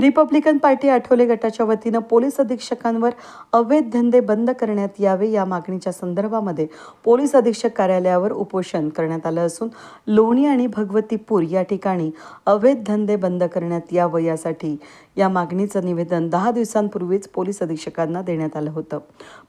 Republican party Athawale गटाच्या वतीनं police अधीक्षकांवर अवैध धंदे बंद करण्यात यावे या मागणीच्या संदर्भामध्ये पोलीस अधीक्षक कार्यालयावर उपोषण करण्यात आलं असून लोणी आणि भगवतीपूर या ठिकाणी अवैध धंदे बंद करण्यात यावं यासाठी या मागणीचं निवेदन दहा दिवसांपूर्वीच पोलीस अधीक्षकांना देण्यात आलं होतं.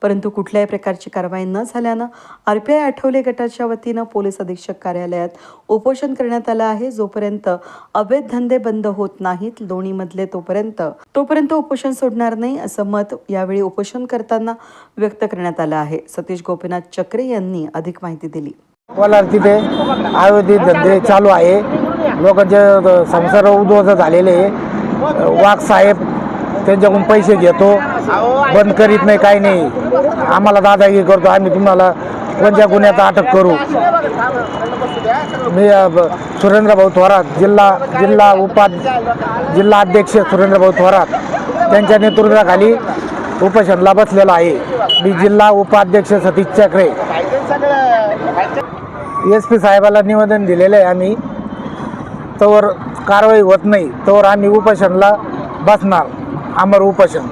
परंतु कुठल्याही प्रकारची कारवाई न झाल्यानं आर पी आय आठवले गटाच्या वतीनं पोलीस अधीक्षक कार्यालयात उपोषण करण्यात आलं आहे. जोपर्यंत अवैध धंदे बंद होत नाहीत लोणीमधले तो तोपर्यंत तोपर्यंत उपोषण सोडणार नाही असं मत यावेळी उपोषण करताना व्यक्त करण्यात आलं आहे. सतीश गोपीनाथ चक्रे यांनी अधिक माहिती दिली. कोलार तिथे आयुर्वेदिक धंदे चालू आहे. लोकांचे संसार उद्ध्वस्त झालेले वाघ साहेब त्यांच्याकडून पैसे घेतो. बंद करीत नाही काही नाही. आम्हाला दादागिरी करतो. आम्ही तुम्हाला कोणत्या गुन्ह्यात अटक करू? मी सुरेंद्रभाऊ थोरात जिल्हा जिल्हा उपा जिल्हा अध्यक्ष सुरेंद्रभाऊ थोरात त्यांच्या नेतृत्वाखाली उपोषणला बसलेला आहे. मी जिल्हा उपाध्यक्ष सतीश चक्रे. एस पी साहेबाला निवेदन दिलेलं आहे आम्ही. तोवर कारवाई होत नाही. तोवर आम्ही उपोषणला बसणार. अमर उपोषण